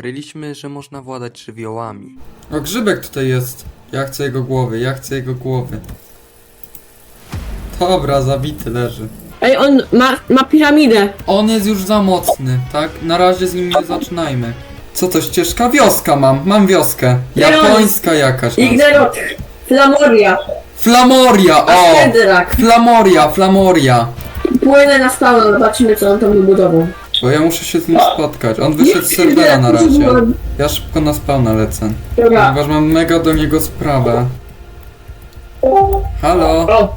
Odkryliśmy, że można władać żywiołami. O, grzybek tutaj jest. Ja chcę jego głowy, ja chcę jego głowy. Dobra, zabity leży. Ej, on ma, ma piramidę. On jest już za mocny, tak? Na razie z nim nie zaczynajmy. Co to, ścieżka? Wioska mam, mam wioskę. Japońska jakaś. nazwa. Ignerot. Flamoria. Flamoria, o! Flamoria, Flamoria. Płynę na spawn, zobaczymy co on tam wybudował. Bo ja muszę się z nim spotkać. On wyszedł z serwera na razie. Ja szybko na spawna lecę. Dobra. Ponieważ mam mega do niego sprawę. Halo? O.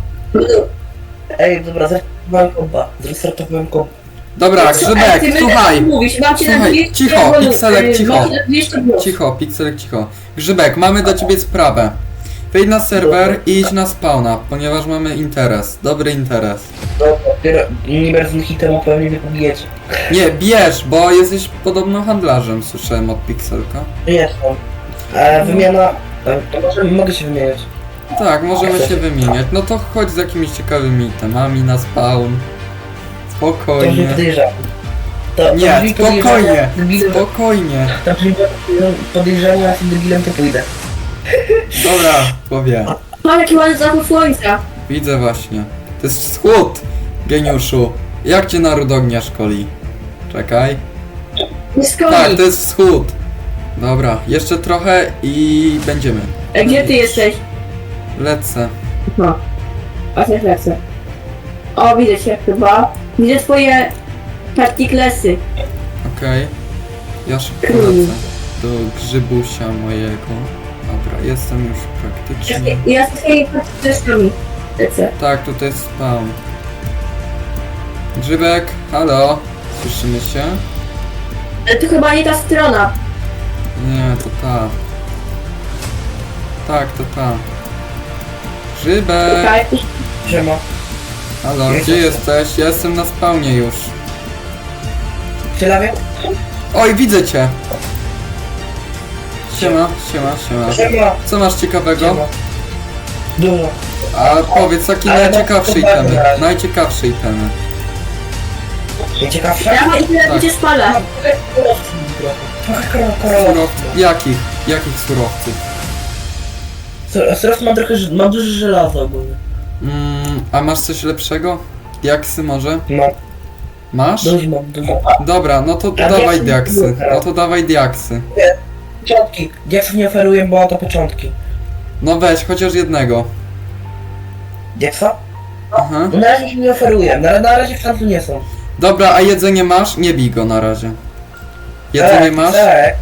Ej, dobra, zrestartowałem kompa. Zrestartowałem kompa. Dobra, ty Grzybek, słuchaj. teraz Mówisz, mam cię na Słuchaj, 200 cicho, pikselek, y, cicho. mam cię na 200 głos. Cicho, pikselek, cicho. Grzybek, mamy do ciebie sprawę. Wejdź na serwer i idź na spawna, ponieważ mamy interes. Dobry interes. Dobra, dopiero nie bez nich temu pewnie mnie pobijecie. Nie, bierz, bo jesteś podobno handlarzem, słyszałem od pikselka. Jestem. E, wymiana... E, to może mogę się wymieniać. Tak, możemy się wymieniać. No to chodź z jakimiś ciekawymi temami na spawn. To Spokojnie. podejrzane. To, to Nie, brzmi spokojnie, debilem- spokojnie. To brzmi podejrzanie, a jestem debilem, to pójdę. Dobra, powie. Mam jaki ładny zachód słońca. Widzę właśnie. To jest wschód, geniuszu. Jak cię naród ognia szkoli? Czekaj. Nie. Tak, to jest wschód. Dobra, jeszcze trochę i będziemy. Ej, gdzie ty jesteś? Lecę. No. Też lecę. O, widzę cię chyba. Widzę twoje partiklesy. Okej. Ja szybko lecę do grzybusia mojego. Jestem już praktycznie. Ja, ja z twoimi partiklesami lecę. Tak, tutaj jest spawn. Grzybek, halo. Słyszymy się? Ale to chyba nie ta strona. Nie, to ta. Tak, to ta. Grzybek! Czekaj. Siema. Halo, Jest, gdzie jest. jesteś? Ja jestem na spawnie już. Cielawie? Oj, widzę cię! Siema, siema, siema. Siema. Co masz ciekawego? Siema. Dużo. A powiedz taki Ale najciekawszy no, itemy. dobra. Najciekawszy itemy. Ciekawsze? Ja mam i tyle Tak. cię spala. Trochę. Surowców. Jakich? Jakich surowców? Sur- mam trochę, ż- mam dużo żelaza ogólnie. Mm, a masz coś lepszego? Diaksy może? No, Masz? dużo mam, dużo. Dobra, no to dawaj diaksy No to dawaj diaksy. Początki. Diaksów nie oferuję, bo to początki. No weź, chociaż jednego. Diaksa? Aha. No na razie ich nie oferuję, na, na razie w tamtym nie są. Dobra, a jedzenie masz? Nie bij go na razie. Jedzenie Tak, masz? tak.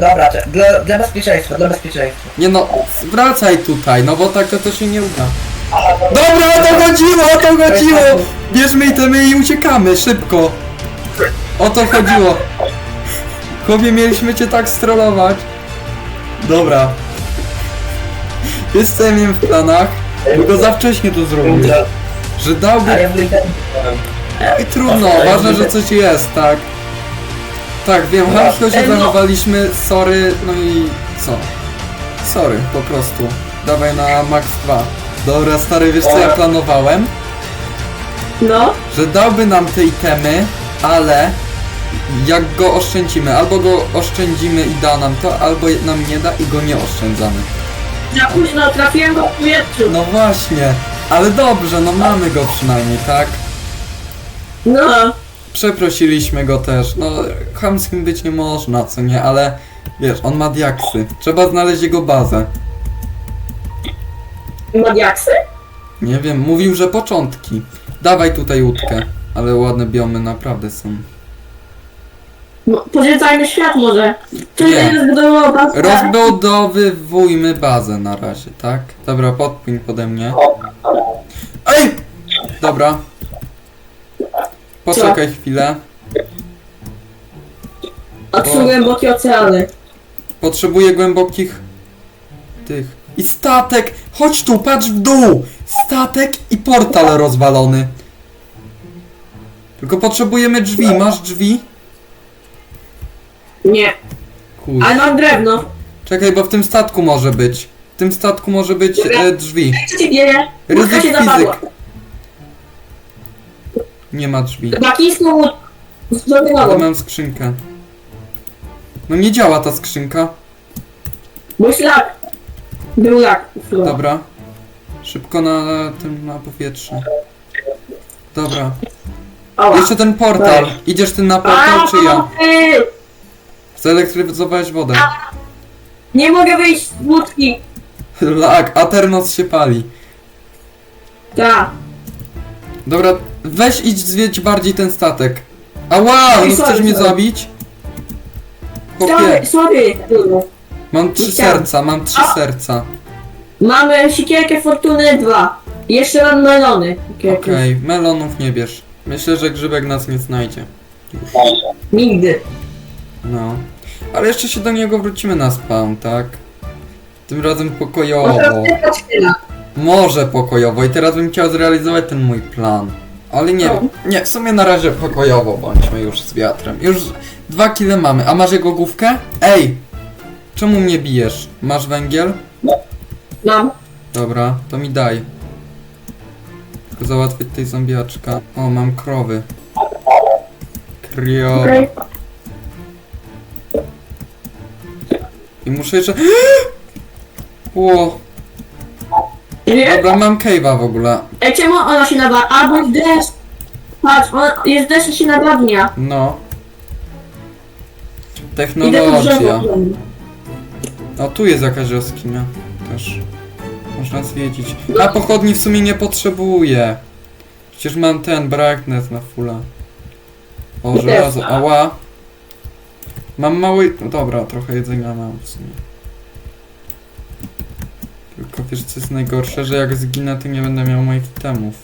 Dobra, to- dla, dla bezpieczeństwa, dla bezpieczeństwa. Nie no, wracaj tutaj, no bo tak to, to się nie uda. Dobra, o to chodziło, o to chodziło! Bierzmy itemy i uciekamy, szybko! O to chodziło. Chłopie, mieliśmy cię tak strollować. Dobra. Ja miałem w planach? Tylko za wcześnie to. Ultra. Że dałby... Ale ja w ogóle i trudno, ważne, że coś jest, tak? Tak, wiem, chamsko się zachowaliśmy, sorry, no i co? Sorry, po prostu. Dawaj na max 2. Dobra, stary, wiesz co ja planowałem? No. Że dałby nam te itemy, ale jak go oszczędzimy, albo go oszczędzimy i da nam to, albo nam nie da i go nie oszczędzamy. Za późno, trafiłem go w powietrzu. No właśnie, ale dobrze, no mamy go przynajmniej, tak? No. Przeprosiliśmy go też. No, chamskim być nie można, co nie, ale wiesz, on ma diaksy. Trzeba znaleźć jego bazę. Ma diaksy? Nie wiem, mówił, że początki. Dawaj tutaj łódkę. Ale ładne biomy naprawdę są. No, świat może. Czy Nie. nie zbudowało bazę? Rozbudowywujmy bazę na razie, tak? Dobra, podpój pode mnie. Ej! Dobra. Poczekaj chwilę. A tu są głębokie oceany. Potrzebuję głębokich tych. I statek! Chodź tu, patrz w dół! Statek i portal rozwalony. Tylko potrzebujemy drzwi. Masz drzwi? Nie. Kurde. Ale mam drewno. Czekaj, bo w tym statku może być. W tym statku może być e, drzwi. Łódka Ryzyk się zapadła. fizyk. Nie ma drzwi. Łódkę. Ale mam skrzynkę. No nie działa ta skrzynka. Jest lag. Był lag. Dobra. Szybko na tym, na powietrze. Dobra. Ała. Jeszcze ten portal. Idziesz ty na portal, czy ja? Ej, Zelektryzowałeś wodę. Nie mogę wyjść z łódki. Lag, Aternos się pali. Tak. Dobra, weź idź zwiedź bardziej ten statek. A wow, Ej, no sorry, chcesz mnie sorry. zabić? Chłopie, Sorry, sorry. Trudno. mam trzy serca, mam trzy A. serca. Mamy sikierkę Fortuny 2. Jeszcze mam melony. Jakieś. Okej, melonów nie bierz. Myślę, że grzybek nas nie znajdzie. Nigdy. No. Ale jeszcze się do niego wrócimy na spawn, tak? Tym razem pokojowo. Może pokojowo i teraz bym chciał zrealizować ten mój plan. Ale nie wiem. Nie, w sumie na razie pokojowo bądźmy już z wiatrem. Już dwa kile mamy. A masz jego główkę? Ej! Czemu mnie bijesz? Masz węgiel? Mam. Dobra, to mi daj. Tylko załatwię tej zombiaczka. O, mam krowy. Krio. Okej. I muszę jeszcze... Ło, Nie. dobra, mam cave'a w ogóle. Ej, czemu ona się nawadnia? Albo jest deszcz. Patrz, on, jest deszcz i się nawadnia. No. Idę tu Technologia. drzewo. O, tu jest jakaś jaskinia też. Można zwiedzić. A pochodni w sumie nie potrzebuję. Przecież mam ten brightness na fulla. O, żelazo. Ała. Mam mały... No dobra, trochę jedzenia mam w sumie. Tylko wiesz co jest najgorsze, że jak zginę to nie będę miał moich itemów.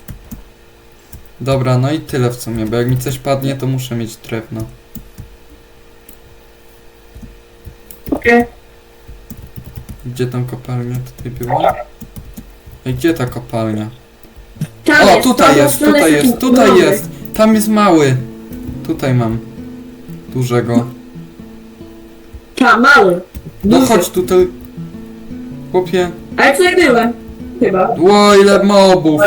Dobra, no i tyle w sumie, bo jak mi coś padnie to muszę mieć drewno. Okej. Gdzie tam kopalnia tutaj była? Ej, gdzie ta kopalnia? Tam O, jest, tutaj tam jest, tutaj jest, tutaj mały. jest! Tam jest mały! Tutaj mam. Dużego. Tam, mały. No Duży. chodź tutaj. Chłopie. Ale tutaj byłem. Chyba. Ło, ile mobów!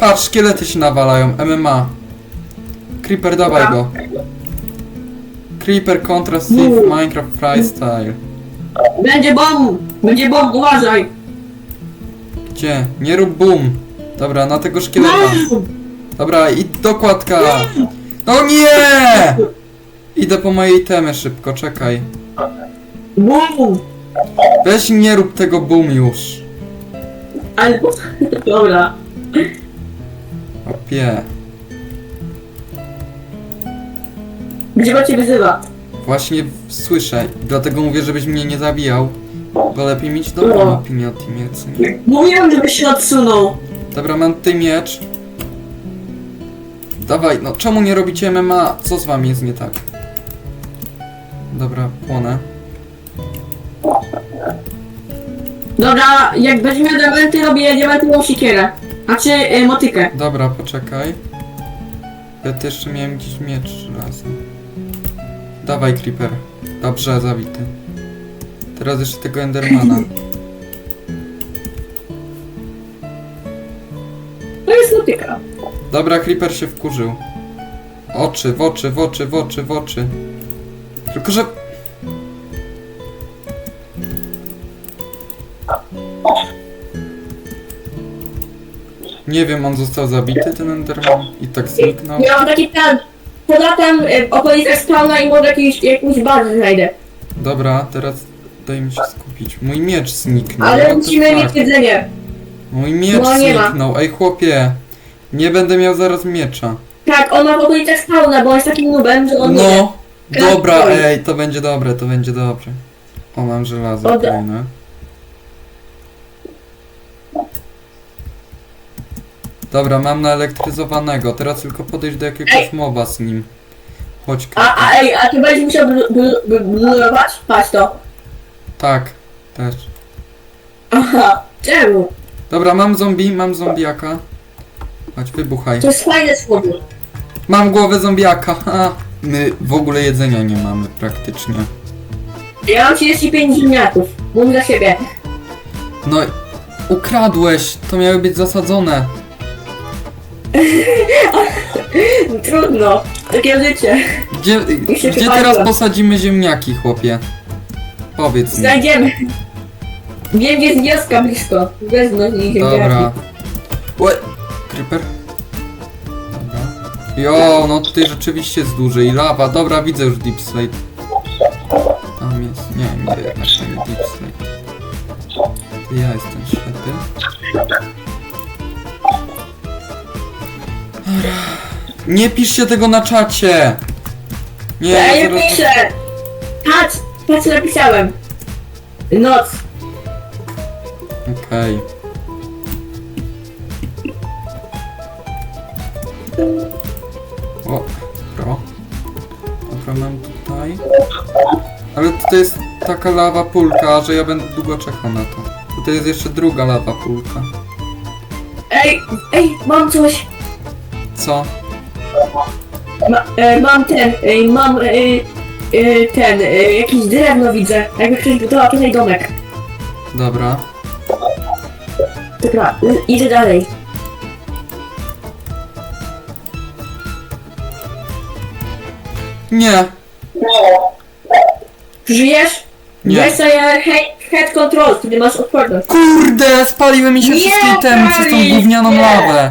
Patrz, szkielety się nawalają. MMA. Creeper, dawaj go. Creeper kontra Steve Minecraft Freestyle. Będzie bomb! Będzie bomb, uważaj! Gdzie? Nie rób boom. Dobra, na tego szkieleta. Dobra, i dokładka! No nie! Idę po mojej temy szybko, czekaj. Bum! Weź nie rób tego boom już. Ale... Dobra. Opie. Gdzie ma cię wyzywa? Właśnie słyszę, dlatego mówię, żebyś mnie nie zabijał. Bo lepiej mieć dobrą No. opinię o tym. Mówiłem, żebyś się odsunął. Dobra, mam ty miecz. Dawaj, no czemu nie robicie MMA? Co z wami jest nie tak? Dobra, płonę. Dobra, jak miał diamenty, robię diamentową sikierę. Znaczy, y, motykę. Dobra, poczekaj. Ja też jeszcze miałem gdzieś miecz razem. Dawaj, Creeper. Dobrze, zabity. Teraz jeszcze tego Endermana. To jest motyka. Dobra, Creeper się wkurzył. Oczy, w oczy, w oczy, w oczy, w oczy. Tylko, że... Nie wiem, on został zabity, ten Enderman? I tak zniknął? Ja mam taki plan. Podatam y, w okolicach spawna i może jakiś, jakąś bazę znajdę. Dobra, teraz daj mi się skupić. Mój miecz zniknął. Ale what the musimy fuck? mieć jedzenie. Mój miecz No, nie ma. zniknął. Ej, chłopie. Nie będę miał zaraz miecza. Tak, on ma w okolicach spawna, bo on jest takim nubem, że on nie wie. No, dobra, ej, to będzie dobre, to będzie dobre. O, mam żelazo kolejne. Dobra, mam naelektryzowanego. Teraz tylko podejść do jakiegoś moba z nim. Chodź, A, a ej, a ty będziesz musiał blu- blu- blu- blurować? Patrz to. Tak, też. Aha, czemu? Dobra, mam zombie, mam zombiaka. Chodź, wybuchaj. To jest fajne słowo. Mam głowę zombiaka. Ha. My w ogóle jedzenia nie mamy praktycznie. Ja mam 35 ziemniaków. Mów za siebie. No, ukradłeś. To miały być zasadzone. Trudno. Takie życie. Gdzie, gdzie teraz posadzimy ziemniaki, chłopie? Powiedz mi. Znajdziemy. Wiem, gdzie jest wioska blisko. Wezmę z nich Dobra. Oj, creeper. Dobra. Jo, no tutaj rzeczywiście jest duży i lawa. Dobra, widzę już Deep Slate. Tam jest. Nie, nie, jednak to nie Deep Slate. To ja jestem ślepy. Dobra. Nie piszcie tego na czacie! Nie, Ja nie zaraz- piszę! Patrz, patrz co napisałem. Noc. Okej. O, pro. Dobra, mam tutaj. Ale tutaj jest taka lawa pulka, że ja będę długo czekał na to. Tutaj jest jeszcze druga lawa pulka. Ej, ej, mam coś. Co? Ma, e, mam ten, e, mam e, e, ten, e, jakieś drewno widzę. Jakby ktoś budował tutaj domek. Dobra. Dobra, idę dalej. Nie! Żyjesz? Nie. Weź sobie he- head control, wtedy masz odporność. Kurde! Spaliły mi się Nie, wszystkie temy przez tą pali gównianą się. lawę!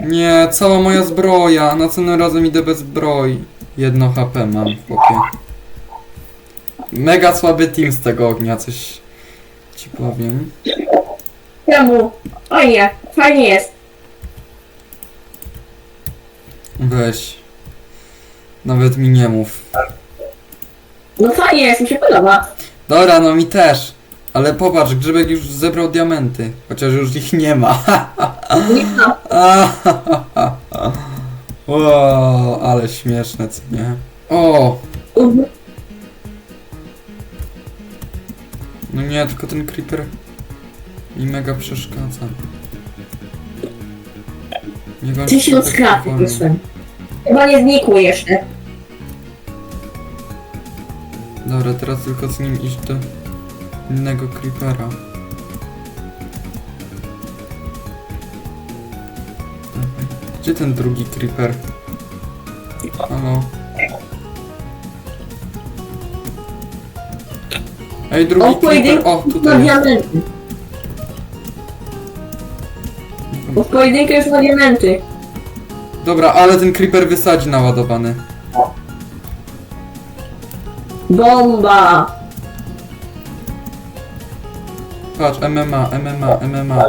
Nie, cała moja zbroja. Następnym razem idę bez zbroi. Jedno HP mam, chłopie. Mega słaby team z tego ognia, coś ci powiem. Czemu? O nie, fajnie jest. Weź. Nawet mi nie mów. No fajnie jest, mi się podoba. Dobra, no mi też. Ale popatrz, Grzybek już zebrał diamenty. Chociaż już ich nie ma. Nie ma. o, ale śmieszne, co nie? O, Mhm. no nie, tylko ten creeper mi mega przeszkadza. Niech on Ty się tak skrapił wolno. jestem. Chyba nie znikło jeszcze. Dobra, teraz tylko z nim iść do innego creepera. Dawaj. Gdzie ten drugi creeper? Halo? Ej, drugi O, creeper! O, tutaj jest. diamenty. Bo w pojedynkę już na diamenty. Dobra, ale ten creeper wysadzi naładowany. Bomba! Patrz, MMA, MMA, MMA.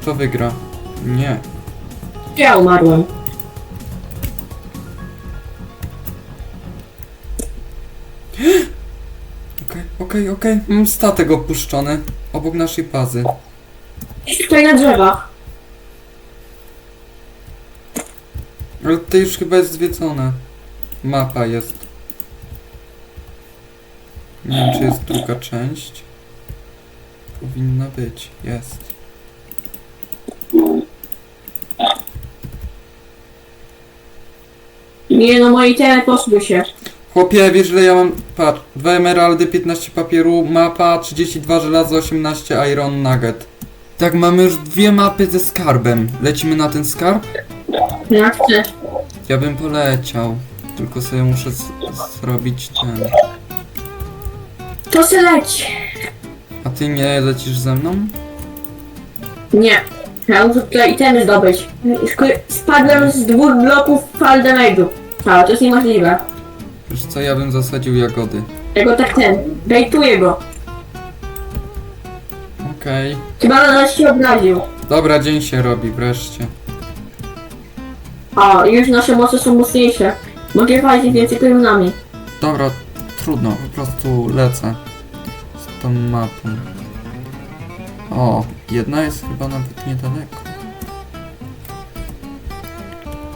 Kto wygra? Nie. Ja umarłem. Okej, okej, okej. Mam statek opuszczony. Obok naszej bazy. Jest tutaj na drzewach. Ale tutaj już chyba jest zwiedzone. Mapa jest. Nie wiem, czy jest druga część. Powinna być. Jest. Nie no, moje temy poszły się. Chłopie, wiesz ile ja mam? Patrz. 2 emeraldy, 15 papieru, mapa, 32 żelazo, 18 iron nugget. Tak, mamy już dwie mapy ze skarbem. Lecimy na ten skarb? Jak chcesz. Ja bym poleciał. Tylko sobie muszę z- zrobić ten. To se leć. Ty nie lecisz ze mną? Nie. Ja muszę tutaj itemy zdobyć. Spadłem z dwóch bloków fall damage'u. A, to jest niemożliwe. Wiesz co, ja bym zasadził jagody. Ja go tak ten. Bejtuję go. Okej. Chyba na nas się obraził. Dobra, dzień się robi wreszcie. A, już nasze moce są mocniejsze. Mogę walczyć więcej pionami. Dobra, trudno, po prostu lecę tą mapą. O, jedna jest chyba nawet niedaleko.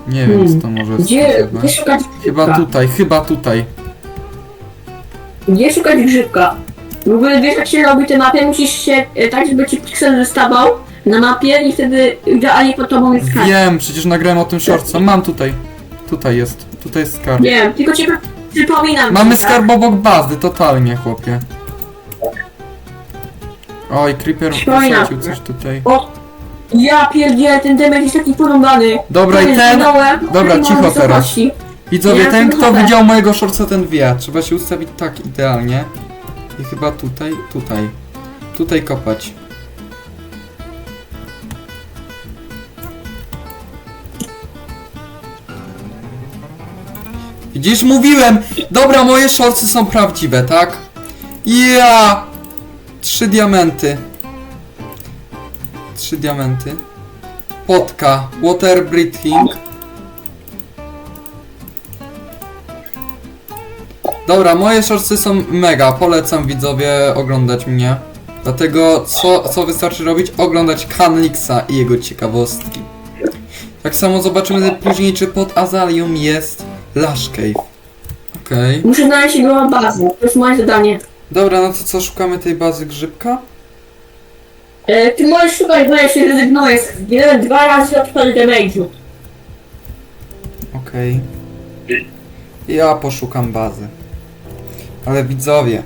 Nie wiem, Hmm. co to może Gdzie, gdzie szukać Chyba grzybka? tutaj, chyba tutaj. Gdzie szukać grzybka? W ogóle wiesz jak się robi te mapy, musisz się e, tak, żeby ci piksel wystawał na mapie i wtedy idealnie pod tobą jest skarb. Wiem, przecież nagrałem o tym shortce. Mam tutaj. Tutaj jest. Tutaj jest skarb. Wiem, tylko ci przypominam. Mamy tak? skarb obok bazy, totalnie, chłopie. Oj, Creeper Przypominam. wsadził coś tutaj. O! Ja pierdzielę, ten demek jest taki porąbany. Dobra, i ten... Dobra, cicho teraz. Widzowie, Ja ten kto widział mojego shortsa, ten wie. Trzeba się ustawić tak idealnie. I chyba tutaj, tutaj. Tutaj kopać. Widzisz, mówiłem! Dobra, moje shortsy są prawdziwe, tak? Ja! Trzy diamenty. Trzy diamenty. Potka. Water breathing. Dobra, moje shortsy są mega. Polecam widzowie oglądać mnie. Dlatego co, co wystarczy robić? Oglądać Kanlixa i jego ciekawostki. Tak samo zobaczymy później, czy pod Azalium jest Lush Cave. Okej. Muszę znaleźć jego bazę. To jest moje zadanie. Dobra, no to co, szukamy tej bazy grzybka? E, ty możesz szukać, bo ja się rezygnuję. Jeden, dwa razy od damage'u. Okej. Ja poszukam bazy. Ale widzowie,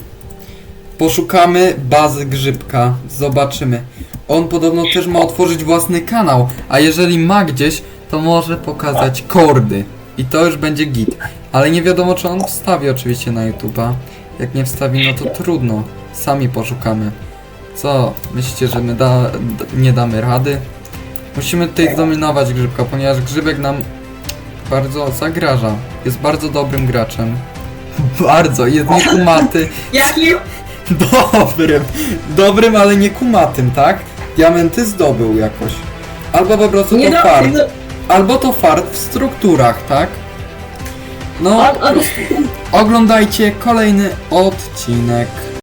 poszukamy bazy grzybka, zobaczymy. On podobno też ma otworzyć własny kanał, a jeżeli ma gdzieś, to może pokazać kordy. I to już będzie git. Ale nie wiadomo, czy on wstawi oczywiście na YouTube'a. Jak nie wstawi, no to trudno. Sami poszukamy. Co? Myślicie, że my da, nie damy rady? Musimy tutaj zdominować grzybka, ponieważ grzybek nam bardzo zagraża. Jest bardzo dobrym graczem. Bardzo, jest niekumaty. Jaki? Dobrym. Dobrym, ale nie kumatym, tak? Diamenty zdobył jakoś. Albo po prostu to fart. do- Albo to fart w strukturach, tak? No, oglądajcie kolejny odcinek.